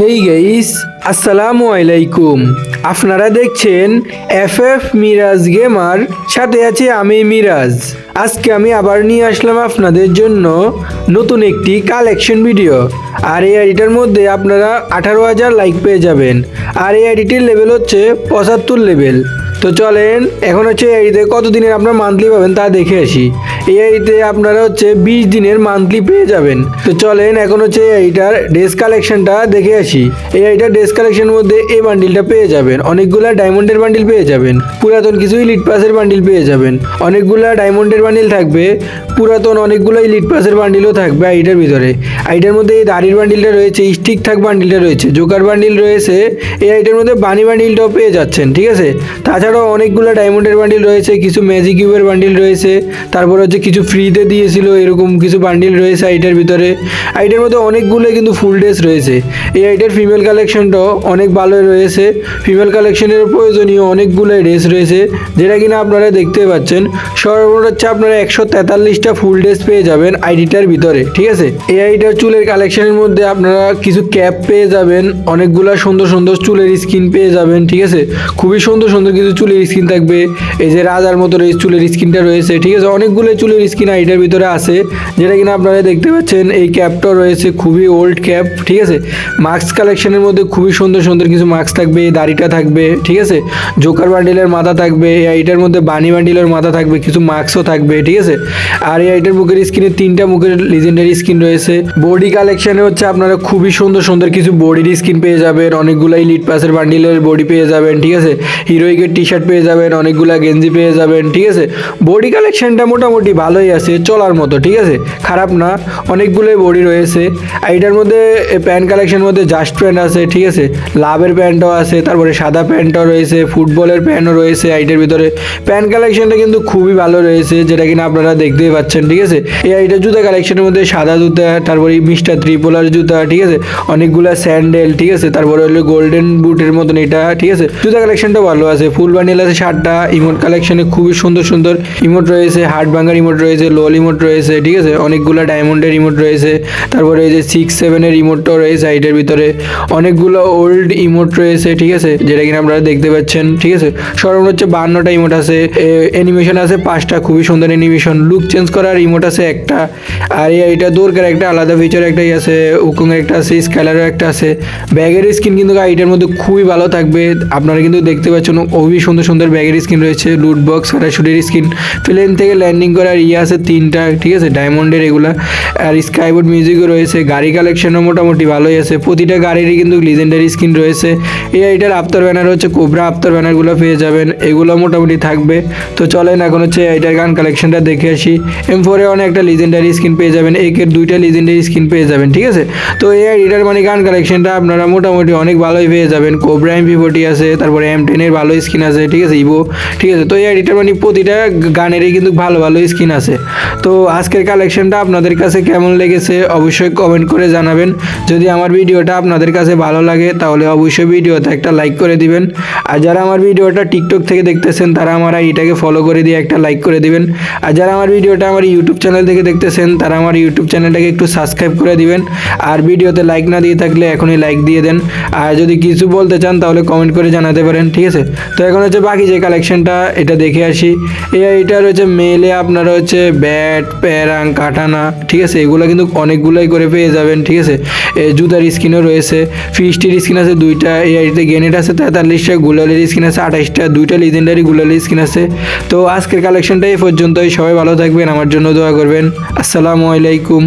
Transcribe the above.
Hey guys আসসালামু আলাইকুম আপনারা দেখছেন এফ এফ মিরাজ গেমার সাথে আছে আমি মিরাজ আজকে আমি আবার নিয়ে আসলাম আপনাদের জন্য নতুন একটি কালেকশন ভিডিও আর এই আইডিটার মধ্যে আপনারা আঠারো হাজার লাইক পেয়ে যাবেন। আর এই আইডিটির লেভেল হচ্ছে পঁচাত্তর লেভেল তো চলেন, এখন হচ্ছে এই আইডিতে কত দিনের আপনার মান্থলি পাবেন তা দেখে আসি। এই আইডিতে আপনারা হচ্ছে বিশ দিনের মান্থলি পেয়ে যাবেন। তো চলেন, এখন হচ্ছে এইটার ড্রেস কালেকশনটা দেখে আসি। এই আইটার ড্রেস কালেকশনের মধ্যে এই বান্ডিলটা পেয়ে যাবেন। অনেকগুলা ডায়মন্ডের বান্ডিল পেয়ে যাবেন। পুরাতন কিছু ইলিট পাসের বান্ডিল পেয়ে যাবেন। অনেকগুলা ডায়মন্ডের বান্ডিল থাকবে। পুরাতন অনেকগুলো ইলিট পাসের বান্ডিলও থাকবে আইটার ভিতরে। আইটার মধ্যে এই দাড়ির বান্ডিলটা রয়েছে স্টিক থাক বান্ডিলটা রয়েছে জোকার বান্ডিল রয়েছে। এই আইটার মধ্যে বানি বান্ডিলটাও পেয়ে যাচ্ছেন, ঠিক আছে? তাছাড়াও অনেকগুলো ডায়মন্ডের বান্ডিল রয়েছে, কিছু ম্যাজিক কিউবের বান্ডিল রয়েছে, তারপর হচ্ছে কিছু ফ্রিতে দিয়েছিল এরকম কিছু বান্ডিল রয়েছে আইটার ভিতরে। আইটার মধ্যে অনেকগুলো কিন্তু ফুল ড্রেস রয়েছে। এই আইটার ফিমেল কালেকশনটাও অনেক ভালো রয়েছে। ফিমেল কালেকশনের প্রয়োজনীয় অনেকগুলো ড্রেস রয়েছে, যেটা কিনা আপনারা দেখতে পাচ্ছেন। সর্বমোট হচ্ছে আপনারা একশো তেতাল্লিশটা ফুল ড্রেস পেয়ে যাবেন আইডিটার ভিতরে, ঠিক আছে? এই আইডিটার চুলের কালেকশনের মধ্যে আপনারা কিছু ক্যাপ পেয়ে যাবেন, অনেকগুলা সুন্দর সুন্দর চুলের স্কিন পেয়ে যাবেন, ঠিক আছে? খুবই সুন্দর সুন্দর কিছু চুলের স্কিন থাকবে, এই যে রাজার মতো এই চুলের স্কিনটা রয়েছে, ঠিক আছে? অনেকগুলো চুলের স্কিন আইডিয়ার ভিতরে আছে, যেটা কিনা আপনারা দেখতে পাচ্ছেন, এই ক্যাপটা রয়েছে, খুবই ওল্ড ক্যাপ ঠিক আছে? মাস্ক কালেকশনের মধ্যে খুবই সুন্দর সুন্দর কিছু মাস্ক থাকবে দাড়িটা থাকবে, ঠিক আছে? জোকার বান্ডিলের মাথা থাকবে, এই আইটার মধ্যে বানি বান্ডিলের মাথা থাকবে, কিছু মাস্কও থাকবে, ঠিক আছে? আর এই আইটার মুখের স্কিনে তিনটা মুখের লিজেন্ডারি স্কিন রয়েছে। বডি কালেকশনে হচ্ছে আপনারা খুবই সুন্দর সুন্দর কিছু বডির স্কিন পেয়ে যাবেন, অনেকগুলাই লিড পাসের বান্ডিলের বডি পেয়ে যাবেন, ঠিক আছে? হিরোইকের টি শার্ট পেয়ে যাবেন, অনেকগুলা গেঞ্জি পেয়ে যাবেন, ঠিক আছে? বডি কালেকশনটা মোটামুটি ভালোই আছে, চলার মতো, ঠিক আছে? খারাপ না, অনেকগুলোই বডি রয়েছে। আর এটার মধ্যে প্যান্ট কালেকশনের মধ্যে জাস্ট প্যান্ট আছে, ঠিক আছে? লাভের প্যান্টও আছে, তারপরে সাদা প্যান্টও রয়েছে ফুটবলের প্যান্টও রয়েছে আইটের ভিতরে প্যান্ট কালেকশনটা কিন্তু খুবই ভালো রয়েছে, যেটা কিনা আপনারা দেখতেই পাচ্ছেন, ঠিক আছে? এই আইটার জুতা কালেকশনের মধ্যে সাদা জুতা, তারপরে মিস্টার ত্রিপোলার জুতা, ঠিক আছে? অনেকগুলা স্যান্ডেল ঠিক আছে? তারপরে হলো গোল্ডেন বুটের মতন এটা, ঠিক আছে? জুতা কালেকশনটা ভালো আছে ফুল আছে শার্টটা, ইমোট কালেকশনে খুবই সুন্দর সুন্দর ইমোট রয়েছে, হার্ট ভাঙ্গার ইমোট রয়েছে, লোল ইমোট রয়েছে, ঠিক আছে? অনেকগুলো ডায়মন্ডের ইমোট রয়েছে, তারপরে যে সিক্স সেভেনের ইমোটটাও রয়েছে সাইডের ভিতরে। অনেকগুলো ওল্ড ইমোট রয়েছে, ঠিক আছে? যেটা কিনা আপনারা দেখতে পাচ্ছেন, ঠিক আছে? সর্বমোট হচ্ছে বান্নটা ইমোট আছে অ্যানিমেশন আছে পাঁচটা, খুবই সুন্দর অ্যানিমেশন লুক চেঞ্জ করার ইমোট আছে একটা, আর এইটা দোরকার একটা, আলাদা ফিচার একটাই আছে উকুংয়ের একটা আছে, স্কালারও একটা আছে। ব্যাগের স্কিন কিন্তু এইটার মধ্যে খুবই ভালো থাকবে, আপনারা কিন্তু দেখতে পাচ্ছেন খুবই সুন্দর সুন্দর ব্যাগের স্কিন রয়েছে লুট বক্স প্যারাশুটের স্কিন প্লেন থেকে ল্যান্ডিং করার ইয়ে আছে তিনটা, ঠিক আছে? ডায়মন্ডের এগুলা। আর স্কাইবোর্ড মিউজিকও রয়েছে, গাড়ি কালেকশনও মোটামুটি ভালোই আছে। প্রতিটা গাড়িরই কিন্তু লিজেন্ডারি স্কিন রয়েছে। এই এটার আফতার ব্যানার হচ্ছে কোবরা আফতার ব্যানারগুলো পেয়ে যাবেন। এগুলো মোটামুটি থাকবে। তো চলেন, এখন হচ্ছে এটার গান কালেকশনটা দেখে আসি। এম ফোরে অনেক একটা লিজেন্ডারি স্কিন পেয়ে যাবেন একের দুইটা লিজেন্ডারি স্কিন পেয়ে যাবেন, ঠিক আছে? তো এই এটার মানে গান কালেকশনটা আপনারা মোটামুটি অনেক ভালোই পেয়ে যাবেন। কোবরা এম ফিফোর্টি আছে, তারপরে এম টেনের ভালো স্কিন আছে। ঠিক আছে ইভো ঠিক আছে, তো এই এডিটার মানে প্রতিটা গানেরই কিন্তু ভালো ভালো স্কিন আছে। তো আজকের কালেকশনটা আপনাদের কাছে কেমন লেগেছে অবশ্যই কমেন্ট করে জানাবেন। যদি আমার ভিডিওটা আপনাদের কাছে ভালো লাগে, তাহলে অবশ্যই ভিডিওতে একটা লাইক করে দিবেন। আর যারা আমার ভিডিওটা টিকটক থেকে দেখতেছেন, তারা আমার এইটাকে ফলো করে দিয়ে একটা লাইক করে দিবেন। আর যারা আমার ভিডিওটা আমার ইউটিউব চ্যানেল থেকে দেখতেছেন, তারা আমার ইউটিউব চ্যানেলটাকে একটু সাবস্ক্রাইব করে দিবেন। আর ভিডিওতে লাইক না দিয়ে থাকলে এখনই লাইক দিয়ে দেন। আর যদি কিছু বলতে চান, তাহলে কমেন্ট করে জানাতে পারেন, ঠিক আছে? তো এখন হচ্ছে বাকি যে কালেকশনটা এটা দেখে আসি। এই এটার হচ্ছে মেলে, আপনারা হচ্ছে ব্যাট প্যারাং কাটানা ঠিক আছে? এগুলো কিন্তু অনেকগুলোই করে পেয়ে যাবেন, ঠিক আছে? জুতার স্কিনও রয়েছে ফিস্টির স্কিন আছে দুইটা, এই আইডিতে গেনেট আছে তেতাল্লিশটা, গুলালের স্কিন আছে আঠাশটা দুইটা লিজেন্ডারি গুলালের স্কিন আছে। তো আজকের কালেকশনটা এই পর্যন্তই, সবাই ভালো থাকবেন, আমার জন্য দোয়া করবেন। আসসালামু আলাইকুম।